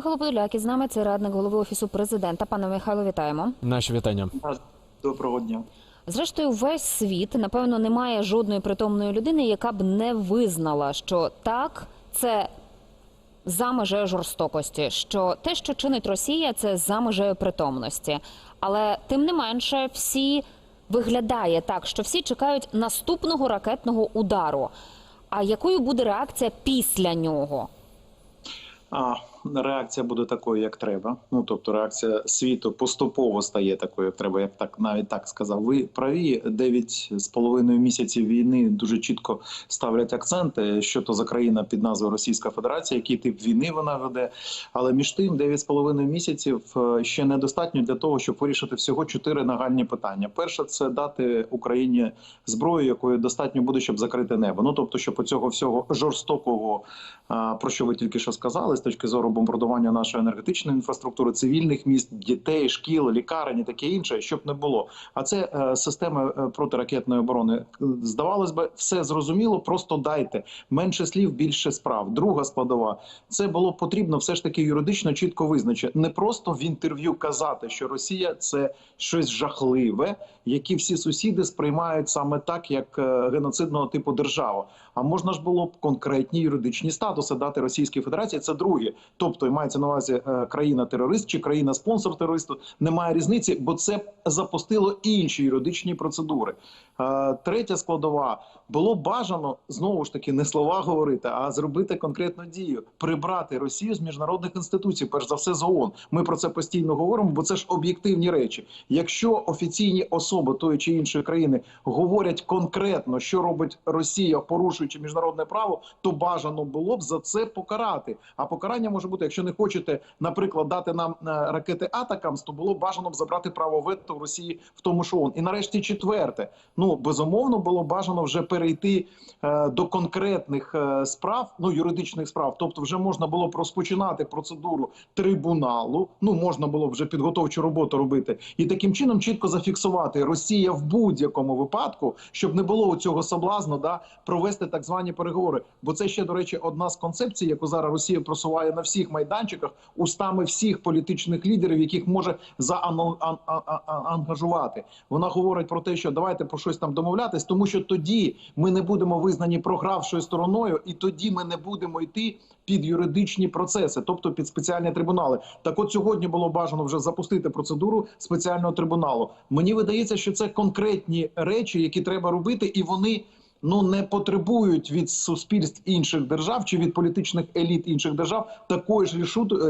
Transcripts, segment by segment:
Михайло Подоляк із нами це радник голови офісу президента. Пане Михайло, вітаємо. Наші вітання. Доброго дня. Зрештою, весь світ напевно немає жодної притомної людини, яка б не визнала, що так це за межею жорстокості, що те, що чинить Росія, це за межею притомності. Але тим не менше, всі виглядає так, що всі чекають наступного ракетного удару. А якою буде реакція після нього? А реакція буде такою, як треба. Ну тобто, реакція світу поступово стає такою, як треба. Як так навіть так сказав. Ви праві дев'ять з половиною місяців війни дуже чітко ставлять акценти, що то за країна під назвою Російська Федерація, який тип війни вона веде. Але між тим, дев'ять з половиною місяців е, ще недостатньо для того, щоб вирішити всього чотири нагальні питання. Перше це дати Україні зброю, якої достатньо буде, щоб закрити небо. Ну тобто, щоб оцього всього жорстокого, про що ви тільки що сказали, з точки зору бомбардування нашої енергетичної інфраструктури, цивільних міст, дітей, шкіл, лікарень і таке інше, щоб не було. А це е, системи е, протиракетної оборони. Здавалось би, все зрозуміло. Просто дайте менше слів, більше справ. Друга складова це було потрібно все ж таки юридично чітко визначити. Не просто в інтерв'ю казати, що Росія це щось жахливе, які всі сусіди сприймають саме так, як е, геноцидного типу держава. А можна ж було б конкретні юридичні статуси дати Російській Федерації. Це друге. Тобто мається на увазі е, країна-терорист чи країна-спонсор терористу. Немає різниці, бо це запустило інші юридичні процедури. Е, Третя складова було бажано знову ж таки не слова говорити, а зробити конкретну дію, прибрати Росію з міжнародних інституцій, перш за все з ООН. Ми про це постійно говоримо, бо це ж об'єктивні речі. Якщо офіційні особи тої чи іншої країни говорять конкретно, що робить Росія, порушуючи міжнародне право, то бажано було б за це покарати. А покарання може бути, якщо не хочете, наприклад, дати нам е, ракети Атакамс, то було б бажано б забрати право вето в Росії в тому, що ООН. І нарешті четверте. Ну безумовно було бажано вже перейти е, до конкретних е, справ, ну юридичних справ. Тобто, вже можна було б розпочинати процедуру трибуналу. Ну можна було б вже підготовчу роботу робити, і таким чином чітко зафіксувати Росія в будь-якому випадку, щоб не було у цього соблазну, да провести так звані переговори. Бо це ще до речі одна з концепцій, яку зараз Росія просуває на всіх майданчиках, устами всіх політичних лідерів, яких може заангажувати. Вона говорить про те, що давайте про там домовлятись, тому що тоді ми не будемо визнані програвшою стороною, і тоді ми не будемо йти під юридичні процеси, тобто під спеціальні трибунали. Так, от сьогодні було бажано вже запустити процедуру спеціального трибуналу. Мені видається, що це конкретні речі, які треба робити, і вони. Ну не потребують від суспільств інших держав чи від політичних еліт інших держав такої ж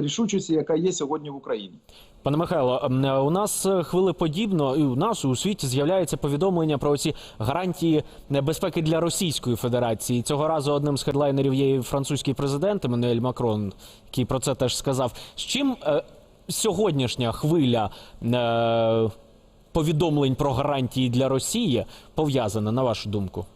рішучості, яка є сьогодні в Україні. Пане Михайло, у нас е, хвилеподібно, і у нас у світі з'являється повідомлення про ці гарантії е, безпеки для Російської Федерації. Цього разу одним з хедлайнерів є і французький президент Еммануель Макрон, який про це теж сказав. З чим е, сьогоднішня хвиля е, повідомлень про гарантії для Росії пов'язана, на вашу думку?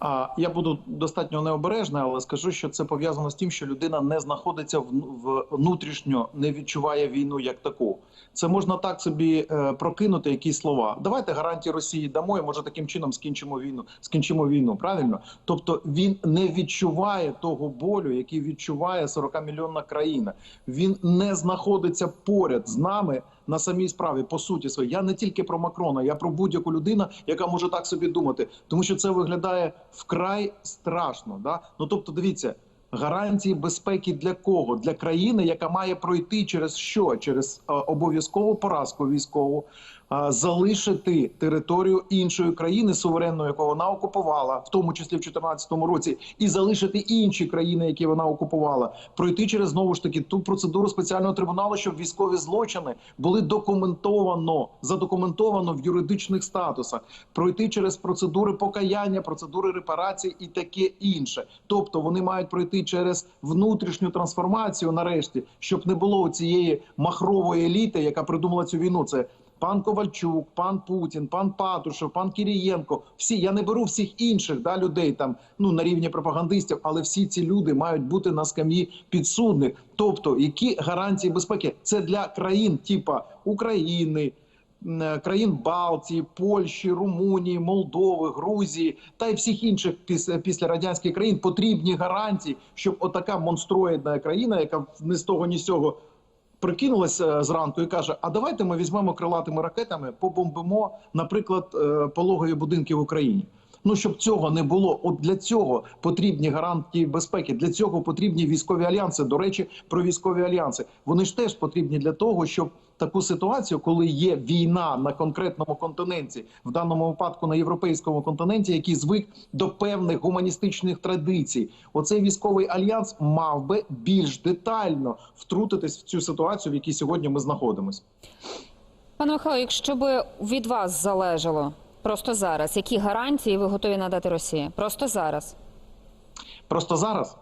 А я буду достатньо необережний, але скажу, що це пов'язано з тим, що людина не знаходиться в, внутрішньо, не відчуває війну як таку. Це можна так собі е, прокинути якісь слова. Давайте гарантії Росії дамо, і може таким чином скінчимо війну. Скінчимо війну. Правильно? Тобто він не відчуває того болю, який відчуває 40 мільйонна країна. Він не знаходиться поряд з нами на самій справі по суті своїй. Я не тільки про Макрона, я про будь-яку людину, яка може так собі думати, тому що це виглядає вкрай страшно. Да? Ну тобто, дивіться. Гарантії безпеки для кого? Для країни, яка має пройти через що? Через е, обов'язкову поразку військову, залишити територію іншої країни суверенної, яку вона окупувала, в тому числі в 2014 році, і залишити інші країни, які вона окупувала, пройти через знову ж таки ту процедуру спеціального трибуналу, щоб військові злочини були документовано задокументовано в юридичних статусах, пройти через процедури покаяння, процедури репарації і таке інше. Тобто вони мають пройти через внутрішню трансформацію, нарешті, щоб не було цієї махрової еліти, яка придумала цю війну. Це пан Ковальчук, пан Путін, пан Патрушев, пан Кірієнко. Всі я не беру всіх інших да людей там ну на рівні пропагандистів, але всі ці люди мають бути на скам'ї підсудних. Тобто, які гарантії безпеки це для країн, типа України. е, Країн Балтії, Польщі, Румунії, Молдови, Грузії та й всіх інших після, радянських країн потрібні гарантії, щоб отака монстроїдна країна, яка не з того ні з цього Прикинулась е, зранку і каже: А давайте ми візьмемо крилатими ракетами, побомбимо, наприклад, е, пологові будинки в Україні. Ну щоб цього не було, от для цього потрібні гарантії безпеки. Для цього потрібні військові альянси. До речі, про військові альянси вони ж теж потрібні для того, щоб таку ситуацію, коли є війна на конкретному континенті, в даному випадку на європейському континенті, який звик до певних гуманістичних традицій, оцей військовий альянс мав би більш детально втрутитись в цю ситуацію, в якій сьогодні ми знаходимося. Пане Михайло, якщо би від вас залежало просто зараз, які гарантії ви готові надати Росії? Просто зараз. Просто зараз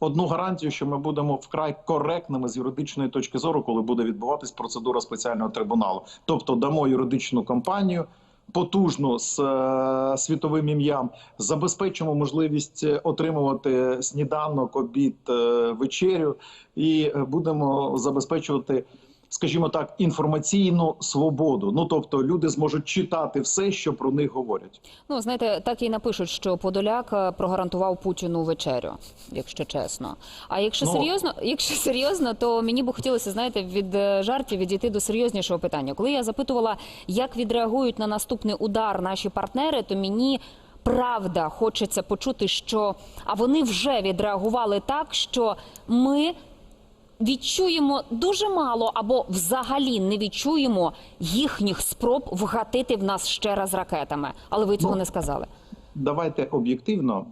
одну гарантію, що ми будемо вкрай коректними з юридичної точки зору, коли буде відбуватись процедура спеціального трибуналу. Тобто дамо юридичну кампанію. Потужну з е, світовим ім'ям забезпечимо можливість е, отримувати сніданок, обід, е, вечерю, і е, будемо забезпечувати, скажімо так, інформаційну свободу. Ну тобто, люди зможуть читати все, що про них говорять. Ну, знаєте, так і напишуть, що Подоляк е, прогарантував Путіну вечерю, якщо чесно. А якщо Ну. серйозно, якщо серйозно, то мені б хотілося, знаєте, від е, жартів відійти до серйознішого питання. Коли я запитувала, як відреагують на наступний удар наші партнери, то мені. Правда, хочеться почути, що а вони вже відреагували так, що ми відчуємо дуже мало або взагалі не відчуємо їхніх спроб вгатити в нас ще раз ракетами. Але ви цього Ну, не сказали. Давайте об'єктивно.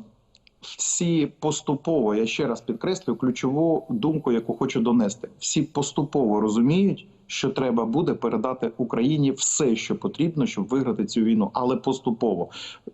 Всі поступово, я ще раз підкреслюю ключову думку, яку хочу донести. Всі поступово розуміють, що треба буде передати Україні все, що потрібно, щоб виграти цю війну, але поступово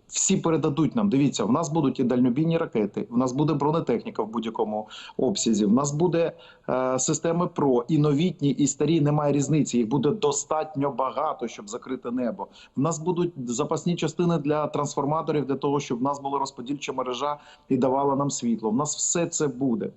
всі передадуть нам. Дивіться, в нас будуть і дальнобійні ракети, в нас буде бронетехніка в будь-якому обсязі. В нас буде е, системи ПРО і новітні, і старі. Немає різниці. Їх буде достатньо багато, щоб закрити небо. В нас будуть запасні частини для трансформаторів, для того, щоб в нас була розподільча мережа і давала нам світло. В нас все це буде.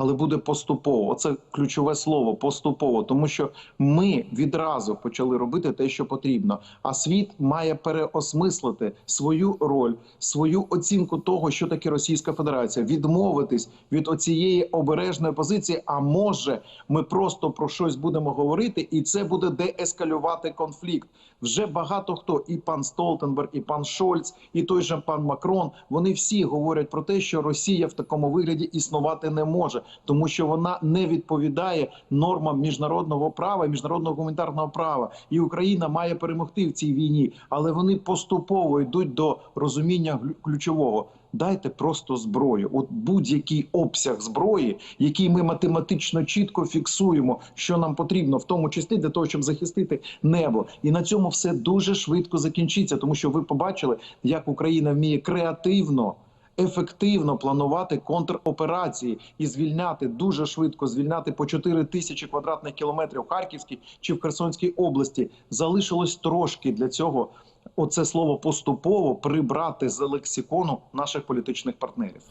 Але буде поступово. Оце ключове слово поступово, тому що ми відразу почали робити те, що потрібно. А світ має переосмислити свою роль, свою оцінку того, що таке Російська Федерація, відмовитись від оцієї обережної позиції. А може, ми просто про щось будемо говорити, і це буде деескалювати конфлікт. Вже багато хто, і пан Столтенберг, і пан Шольц, і той же пан Макрон. Вони всі говорять про те, що Росія в такому вигляді існувати не може, тому що вона не відповідає нормам міжнародного права, і міжнародного гуманітарного права. І Україна має перемогти в цій війні, але вони поступово йдуть до розуміння ключового. Дайте просто зброю. От будь-який обсяг зброї, який ми математично чітко фіксуємо, що нам потрібно, в тому числі для того, щоб захистити небо. І на цьому все дуже швидко закінчиться, тому що ви побачили, як Україна вміє креативно. Ефективно планувати контроперації і звільняти дуже швидко звільняти по 4 тисячі квадратних кілометрів в Харківській чи в Херсонській області. Залишилось трошки для цього. Оце слово поступово прибрати з лексикону наших політичних партнерів.